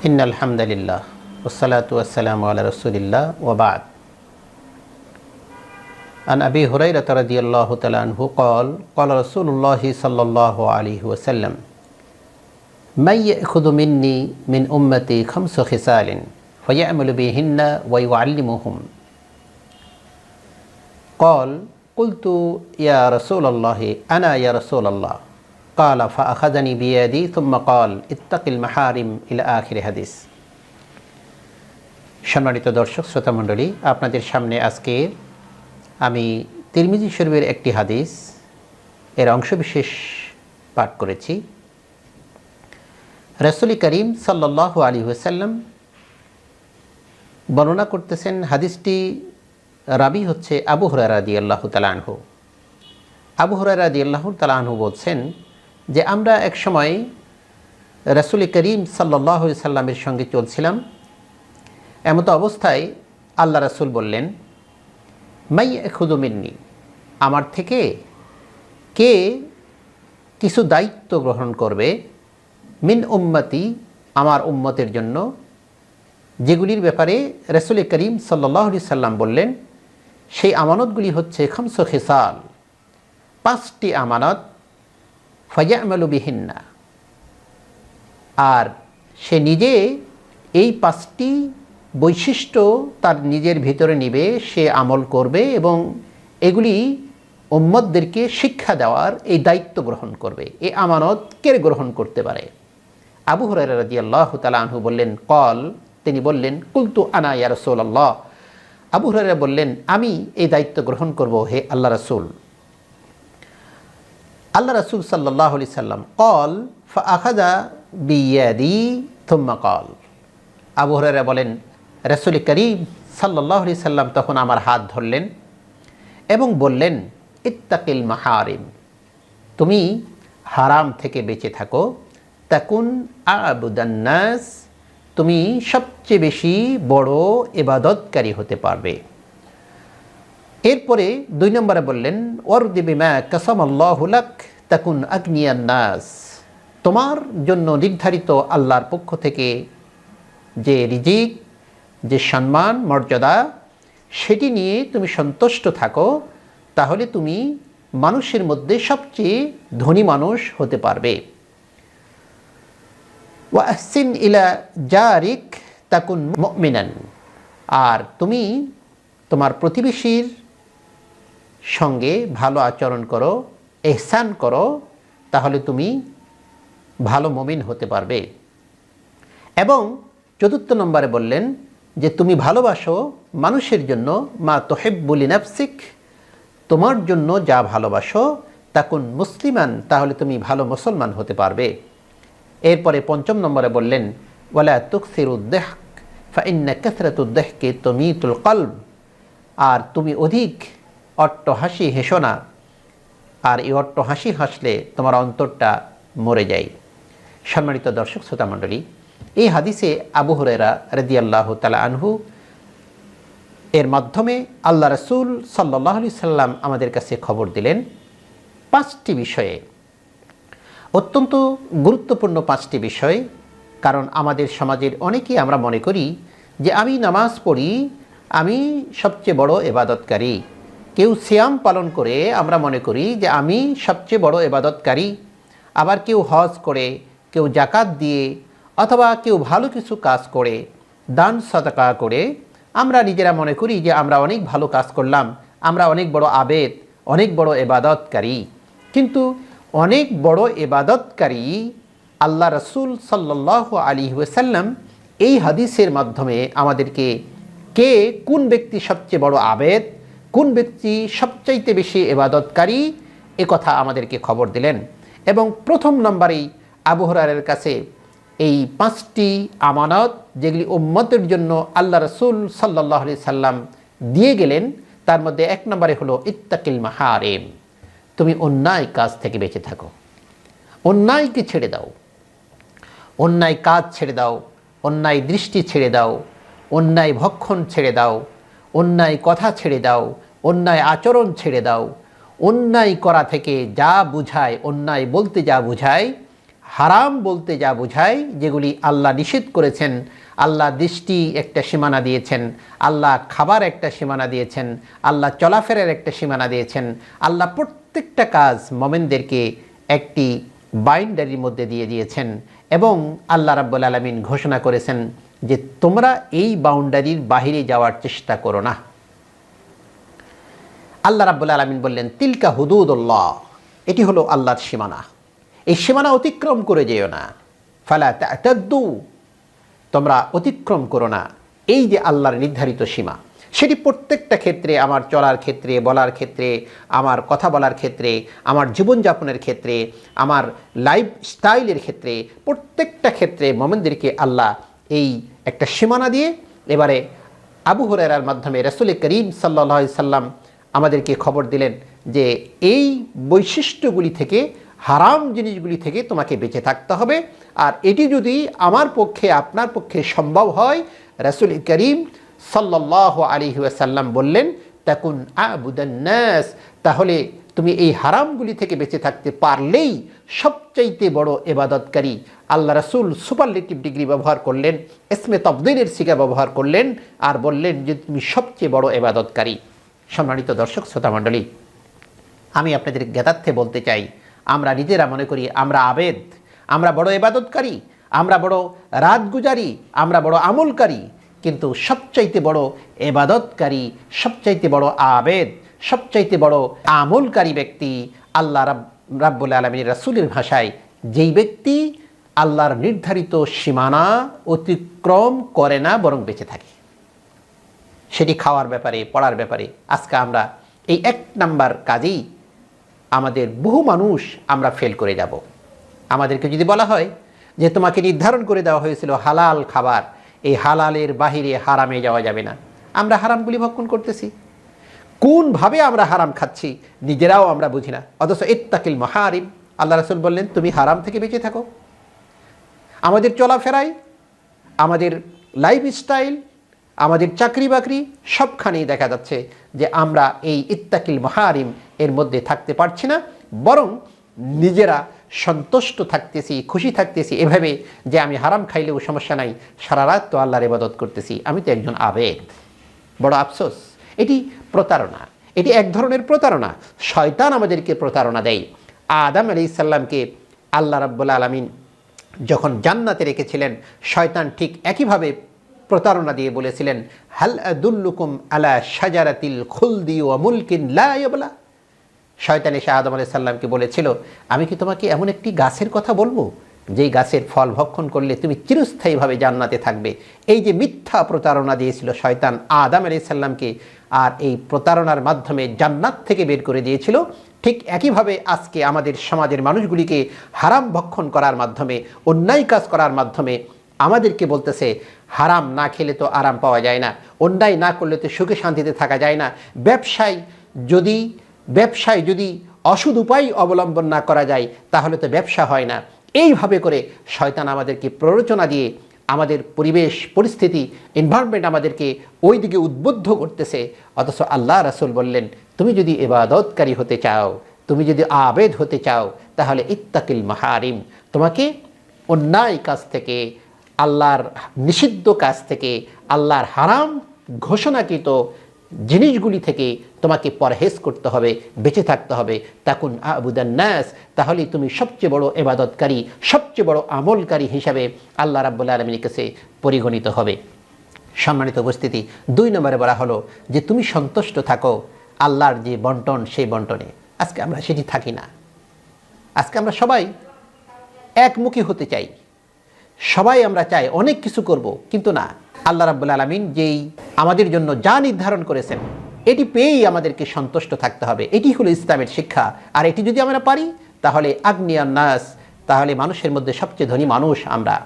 إن الحمد لله والصلاة والسلام على رسول الله وبعد. عن أبي هريرة رضي الله تعالى عنه قال قال رسول الله صلى الله عليه وسلم من يأخذ مني من أمتي خمس خصال فيعمل بهن ويعلمهم. قال قلت يا رسول الله أنا يا رسول الله. قال فأخذني بيدي ثم قال اتق المحارم إلى آخر حديث সম্মানিত দর্শক শ্রোতা মণ্ডলী আপনাদের সামনে আজকে আমি তিরমিজি শরীফের একটি হাদিস এর অংশবিশেষ পাঠ করেছি রসুল করিম সাল্লাহ আলী হুসাল্লাম বর্ণনা করতেছেন হাদিসটি রাবি হচ্ছে আবু হরারা দি আল্লাহ তালানহু আবু হরারা দি আল্লাহ তালানহু বলছেন যে আমরা এক সময় রসুল করিম সাল্লাহ সাল্লামের সঙ্গে চলছিলাম। এমত অবস্থায় আল্লাহ রসুল বললেন, মাই খুদুমিন্নি আমার থেকে কে কিছু দায়িত্ব গ্রহণ করবে? মিন উম্মতি, আমার উম্মতের জন্য। যেগুলির ব্যাপারে রসুল করিম সাল্লাহ সাল্লাম বললেন, সেই আমানতগুলি হচ্ছে খামস খেসাল, পাঁচটি আমানত ফয়ামালুবিহিন্না আর সে নিজে এই পাঁচটি বৈশিষ্ট্য তার নিজের ভিতরে নিবে, সে আমল করবে এবং এগুলি উম্মদদেরকে শিক্ষা দেওয়ার এই দায়িত্ব গ্রহণ করবে, এ আমানত কে গ্রহণ করতে পারে। আবু হরাই রাজি আল্লাহ তালাহু বললেন, কল। তিনি বললেন, কুলতু আনা ইয়া রসুল আল্লাহ আবু হরাইরা বললেন, আমি এই দায়িত্ব গ্রহণ করব, হে আল্লাহ রসুল। আল্লাহ রসুল সাল্লাহ আলি সাল্লাম কল আখাদা বিয়াদি থুম্মা কল। আবু হরেরা বলেন, রসুল করিম সাল্লাহ আলি সাল্লাম তখন আমার হাত ধরলেন এবং বললেন, ইত্তাকিল মাহারিম, তুমি হারাম থেকে বেঁচে থাকো। তাকুন আবুদান্নাস তুমি সবচেয়ে বেশি বড় এবাদতকারী হতে পারবে। এরপরে দুই নম্বরে বললেন ওয়ারদিবিমা কাসাম আল্লাহুলাক তাকুন আগ্নিয়ান্নাস তোমার জন্য নির্ধারিত আল্লাহর পক্ষ থেকে যে রিজিক, যে সম্মান, মর্যাদা, সেটি নিয়ে তুমি সন্তুষ্ট থাকো, তাহলে তুমি মানুষের মধ্যে সবচেয়ে ধনী মানুষ হতে পারবে। ওয়াহসিন ইলা জারিক, তাকুন মিনান আর তুমি তোমার প্রতিবেশীর সঙ্গে ভালো আচরণ করো, এহসান করো, তাহলে তুমি ভালো মমিন হতে পারবে। এবং চতুর্থ নম্বরে বললেন যে তুমি ভালোবাসো মানুষের জন্য, মা তোহেব্বুলি নাফসিক তোমার জন্য যা ভালোবাসো তাকুন মুসলিমান, তাহলে তুমি ভালো মুসলমান হতে পারবে। এরপরে পঞ্চম নম্বরে বললেন, ওয়ালা তুকসির উদ্দেহ ফাইন্না কাসরাত উদ্দেহকে তুল কলব, আর তুমি অধিক অট্ট হাসি না। আর এই অট্ট হাসি হাসলে তোমার অন্তরটা মরে যায়। সম্মানিত দর্শক, শ্রোতা মণ্ডলী, এই হাদিসে আবু হরেরা রদি আল্লাহ তালা আনহু এর মাধ্যমে আল্লাহ রসুল সাল্লাহ আলি সাল্লাম আমাদের কাছে খবর দিলেন পাঁচটি বিষয়ে। অত্যন্ত গুরুত্বপূর্ণ পাঁচটি বিষয়, কারণ আমাদের সমাজের অনেকেই আমরা মনে করি যে আমি নামাজ পড়ি, আমি সবচেয়ে বড় এবাদতকারী কেউ সিয়াম পালন করে, আমরা মনে করি যে আমি সবচেয়ে বড় এবাদতকারী আবার কেউ হজ করে, কেউ জাকাত দিয়ে, অথবা কেউ ভালো কিছু কাজ করে, দান সতকা করে, আমরা নিজেরা মনে করি যে আমরা অনেক ভালো কাজ করলাম, আমরা অনেক বড় আবেদ, অনেক বড় এবাদতকারী কিন্তু অনেক বড় এবাদতকারী আল্লাহ রসুল সাল্লাহ আলী ওসাল্লাম এই হাদিসের মাধ্যমে আমাদেরকে কে কোন ব্যক্তি সবচেয়ে বড় আবেদ কোন ব্যক্তি সবচাইতে বেশি এবাদতকারী? এ কথা আমাদেরকে খবর দিলেন। এবং প্রথম নম্বরেই আবহরারের কাছে এই পাঁচটি আমানত যেগুলি উম্মতের জন্য আল্লাহ রসুল সাল্লাহ সাল্লাম দিয়ে গেলেন, তার মধ্যে এক নম্বরে হলো ইত্তাকিল মাহারেম। তুমি অন্যায় কাজ থেকে বেঁচে থাকো। অন্যায়কে ছেড়ে দাও। অন্যায় কাজ ছেড়ে দাও। অন্যায় দৃষ্টি ছেড়ে দাও। অন্যায় ভক্ষণ ছেড়ে দাও। অন্যায় কথা ছেড়ে দাও, অন্যায় আচরণ ছেড়ে দাও। অন্যায় করা থেকে যা বুঝায়, অন্যায় বলতে যা বুঝায়, হারাম বলতে যা বোঝায়, যেগুলি আল্লাহ নিষেধ করেছেন, আল্লাহ দৃষ্টি একটা সীমানা দিয়েছেন, আল্লাহ খাবার একটা সীমানা দিয়েছেন, আল্লাহ চলাফেরার একটা সীমানা দিয়েছেন, আল্লাহ প্রত্যেকটা কাজ মোমেনদেরকে একটি বাইন্ডারির মধ্যে দিয়ে দিয়েছেন এবং আল্লাহ রাব্বুল আলমিন ঘোষণা করেছেন যে তোমরা এই বাউন্ডারির বাহিরে যাওয়ার চেষ্টা করো না। আল্লাহ রাব্বুল আলমিন বললেন, তিলকা হুদুদুল্লাহ। এটি হলো আল্লাহর সীমানা। এই সীমানা অতিক্রম করে যেও না। ফালা তাদু তোমরা অতিক্রম করো না। এই যে আল্লাহর নির্ধারিত সীমা, সেটি প্রত্যেকটা ক্ষেত্রে, আমার চলার ক্ষেত্রে, বলার ক্ষেত্রে, আমার কথা বলার ক্ষেত্রে, আমার জীবনযাপনের ক্ষেত্রে, আমার লাইফ স্টাইলের ক্ষেত্রে, প্রত্যেকটা ক্ষেত্রে মোমেনদেরকে আল্লাহ এই একটা সীমানা দিয়ে এবারে আবু হুরায়রার মাধ্যমে রসুল করিম সাল্লা সাল্লাম আমাদেরকে খবর দিলেন যে এই বৈশিষ্ট্যগুলি থেকে, হারাম জিনিসগুলি থেকে তোমাকে বেঁচে থাকতে হবে। আর এটি যদি আমার পক্ষে, আপনার পক্ষে সম্ভব হয়, রসুল করিম সাল্লাহ আলী সাল্লাম বললেন, তাকুন আবুদান্নাস তাহলে তুমি এই হারামগুলি থেকে বেঁচে থাকতে পারলেই সবচাইতে বড় এবাদতকারী। আল্লাহ রসুল সুপারলেটিভ ডিগ্রি ব্যবহার করলেন এসমে তবদিনের শিকা ব্যবহার করলেন আর বললেন যে তুমি সবচেয়ে বড় এবাদতকারী। সম্মানিত দর্শক শ্রোতামণ্ডলী আমি আপনাদের জ্ঞাতার্থে বলতে চাই, আমরা নিজেরা মনে করি আমরা আবেদ, আমরা বড় এবাদতকারী, আমরা বড় রাত গুজারি আমরা বড় আমলকারী, কিন্তু সবচাইতে বড় এবাদতকারী, সবচাইতে বড় আবেদ সবচাইতে বড় আমলকারী ব্যক্তি আল্লাহ রাব, রাব্বুল আলমীর রাসুলের ভাষায়, যেই ব্যক্তি আল্লাহর নির্ধারিত সীমানা অতিক্রম করে না, বরং বেঁচে থাকে। সেটি খাওয়ার ব্যাপারে, পড়ার ব্যাপারে আজকে আমরা এই এক নাম্বার কাজেই আমাদের বহু মানুষ আমরা ফেল করে যাব। আমাদেরকে যদি বলা হয় যে তোমাকে নির্ধারণ করে দেওয়া হয়েছিল হালাল খাবার, এই হালালের বাহিরে হারামে যাওয়া যাবে না। আমরা হারামগুলি ভক্ষণ করতেছি। কোনভাবে আমরা হারাম খাচ্ছি নিজেরাও আমরা বুঝি না। অথচ ইত্তাকিল মহারিম, আল্লাহ রসুল বললেন, তুমি হারাম থেকে বেঁচে থাকো। আমাদের চলাফেরায় আমাদের লাইফ স্টাইল আমাদের চাকরি বাকরি সবখানেই দেখা যাচ্ছে যে আমরা এই ইত্তাকিল মহারিম এর মধ্যে থাকতে পারছি না, বরং নিজেরা সন্তুষ্ট থাকতেছি, খুশি থাকতেছি এভাবে যে আমি হারাম খাইলেও সমস্যা নাই, সারা রাত তো আল্লাহর ইবাদত করতেছি। আমি তো একজন আবেদ। বড় আফসোস। এটি প্রতারণা। এটি এক ধরনের প্রতারণা। শয়তান আমাদেরকে প্রতারণা দেয়। আদাম আলি ইসাল্লামকে আল্লাহ রাব্বুল আলমিন যখন জান্নাতে রেখেছিলেন, শয়তান ঠিক একইভাবে প্রতারণা দিয়ে বলেছিলেন, হাল আদুল্লুকুম আলা সাজারাতিল খুলদি ও মুলকিন লাইবলা শয়তান এসে আদম আলাই সাল্লামকে বলেছিল, আমি কি তোমাকে এমন একটি গাছের কথা বলব? যেই গাছের ফল ভক্ষণ করলে তুমি চিরস্থায়ীভাবে জান্নাতে থাকবে। এই যে মিথ্যা প্রতারণা দিয়েছিল শয়তান, আদাম আলি সাল্লামকে আর এই প্রতারণার মাধ্যমে জান্নাত থেকে বের করে দিয়েছিল। ঠিক একইভাবে আজকে আমাদের সমাজের মানুষগুলিকে হারাম ভক্ষণ করার মাধ্যমে, অন্যায় কাজ করার মাধ্যমে আমাদেরকে বলতেছে, হারাম না খেলে তো আরাম পাওয়া যায় না, অন্যায় না করলে তো সুখে শান্তিতে থাকা যায় না। ব্যবসায় যদি ব্যবসায় যদি অসুদ উপায় অবলম্বন না করা যায়, তাহলে তো ব্যবসা হয় না। এইভাবে করে শয়তান আমাদেরকে প্ররোচনা দিয়ে আমাদের পরিবেশ, পরিস্থিতি এনভায়রনমেন্ট আমাদেরকে ওই দিকে উদ্বুদ্ধ করতেছে। অথচ আল্লাহ রাসুল বললেন, তুমি যদি এবাদতকারী হতে চাও, তুমি যদি আবেদ হতে চাও, তাহলে ইত্তাকিল মাহারিম। তোমাকে অন্যায় কাজ থেকে, আল্লাহর নিষিদ্ধ কাজ থেকে, আল্লাহর হারাম ঘোষণাকৃত জিনিসগুলি থেকে তোমাকে পরহেজ করতে হবে, বেঁচে থাকতে হবে। তাকুন আবুদান্নাস তাহলে তুমি সবচেয়ে বড় এবাদতকারী, সবচেয়ে বড় আমলকারী হিসাবে আল্লাহ রাব্বুল আলমীর কাছে পরিগণিত হবে। সম্মানিত উপস্থিতি, দুই নম্বরে বলা হলো যে তুমি সন্তুষ্ট থাকো আল্লাহর যে বন্টন, সেই বন্টনে। আজকে আমরা সেটি থাকি না। আজকে আমরা সবাই একমুখী হতে চাই। সবাই আমরা চাই অনেক কিছু করব, কিন্তু না। আল্লাহ রাব্বুল আলমিন যেই আমাদের জন্য যা নির্ধারণ করেছেন, এটি পেয়েই আমাদেরকে সন্তুষ্ট থাকতে হবে। এটি হলো ইসলামের শিক্ষা। আর এটি যদি আমরা পারি, তাহলে আগ্নিয়ান নাস, তাহলে মানুষের মধ্যে সবচেয়ে ধনী মানুষ আমরা।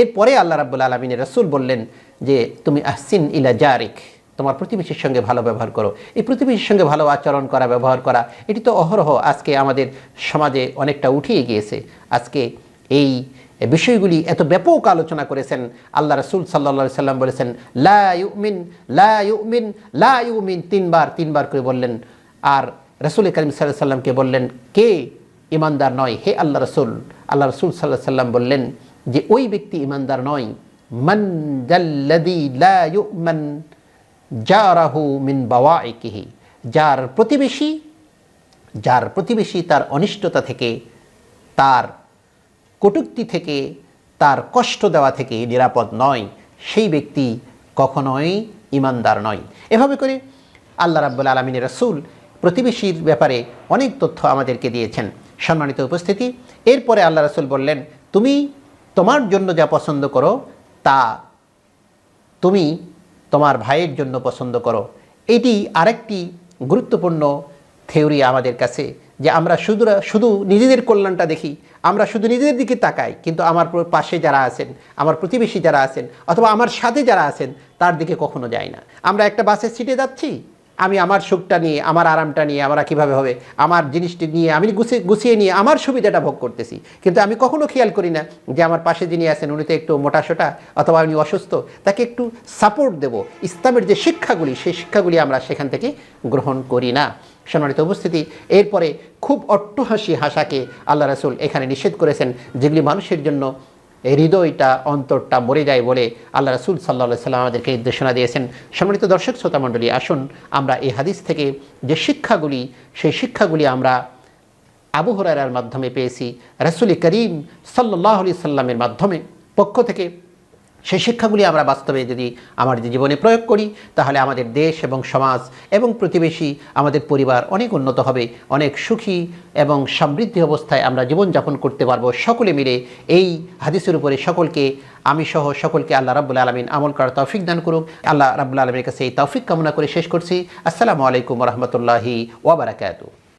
এরপরে আল্লাহ রাব্বুল আলমিনের রসুল বললেন যে, তুমি আহসিন ইলা জারিক, তোমার প্রতিবেশীর সঙ্গে ভালো ব্যবহার করো। এই প্রতিবেশীর সঙ্গে ভালো আচরণ করা, ব্যবহার করা, এটি তো অহরহ। আজকে আমাদের সমাজে অনেকটা উঠিয়ে গিয়েছে। আজকে এই বিষয়গুলি এত ব্যাপক আলোচনা করেছেন আল্লাহ রসুল সাল্লা সাল্লাম বলেছেন, লা ইউমিন লা ইউমিন, লা তিনবার তিনবার করে বললেন। আর রসুল করিম সাল্লাহ সাল্লামকে বললেন, কে ইমানদার নয়? হে আল্লাহ রসুল আল্লাহ রসুল সাল্লাহ সাল্লাম বললেন যে, ওই ব্যক্তি ইমানদার নয়। মান জাল্লাদি লা ইউমান জারাহু মিন বাওয়াইকিহি যার প্রতিবেশী যার প্রতিবেশী তার অনিষ্টতা থেকে তার কটূক্তি থেকে, তার কষ্ট দেওয়া থেকে নিরাপদ নয়। সেই ব্যক্তি কখনোই ইমানদার নয়। এভাবে করে আল্লাহ রাব্বুল আলমিনের রসুল প্রতিবেশীর ব্যাপারে অনেক তথ্য আমাদেরকে দিয়েছেন। সম্মানিত উপস্থিতি, এরপরে আল্লাহ রসুল বললেন, তুমি তোমার জন্য যা পছন্দ করো, তা তুমি তোমার ভাইয়ের জন্য পছন্দ করো। এটি আরেকটি গুরুত্বপূর্ণ থিওরি আমাদের কাছে। যে আমরা শুধু শুধু নিজেদের কল্যাণটা দেখি, আমরা শুধু নিজেদের দিকে তাকাই, কিন্তু আমার পাশে যারা আছেন, আমার প্রতিবেশী যারা আছেন, অথবা আমার সাথে যারা আছেন, তার দিকে কখনো যাই না। আমরা একটা বাসের সিটে যাচ্ছি, আমি আমার সুখটা নিয়ে, আমার আরামটা নিয়ে, আমরা কীভাবে হবে, আমার জিনিসটি নিয়ে, আমি গুছিয়ে গুছিয়ে নিয়ে আমার সুবিধাটা ভোগ করতেছি। কিন্তু আমি কখনো খেয়াল করি না যে আমার পাশে যিনি আছেন উনি তো একটু মোটাসোটা, অথবা উনি অসুস্থ, তাকে একটু সাপোর্ট দেব। ইসলামের যে শিক্ষাগুলি, সেই শিক্ষাগুলি আমরা সেখান থেকে গ্রহণ করি না। সম্মানিত উপস্থিতি, এরপরে খুব অট্টহাসি হাসাকে আল্লাহ রাসুল এখানে নিষেধ করেছেন, যেগুলি মানুষের জন্য হৃদয়টা, অন্তরটা মরে যায় বলে আল্লাহ রাসুল সাল্লাহ সাল্লাম আমাদেরকে নির্দেশনা দিয়েছেন। সম্মানিত দর্শক, শ্রোতা মণ্ডলী, আসুন আমরা এই হাদিস থেকে যে শিক্ষাগুলি, সেই শিক্ষাগুলি আমরা আবু হরারার মাধ্যমে পেয়েছি, রাসুল করিম সাল্লাহ আলি সাল্লামের মাধ্যমে। পক্ষ থেকে সেই শিক্ষাগুলি আমরা বাস্তবে যদি আমার জীবনে প্রয়োগ করি, তাহলে আমাদের দেশ এবং সমাজ এবং প্রতিবেশী, আমাদের পরিবার অনেক উন্নত হবে, অনেক সুখী এবং সমৃদ্ধি অবস্থায় আমরা জীবনযাপন করতে পারব। সকলে মিলে এই হাদিসের উপরে সকলকে, আমি সহ সকলকে আল্লাহ রাবুল আলমিন আমল করার তৌফিক দান করুক। আল্লাহ রাবুল আলমীর কাছে এই তৌফিক কামনা করে শেষ করছি। আসসালামু আলাইকুম রহমতুল্লাহি ওবরাকাতু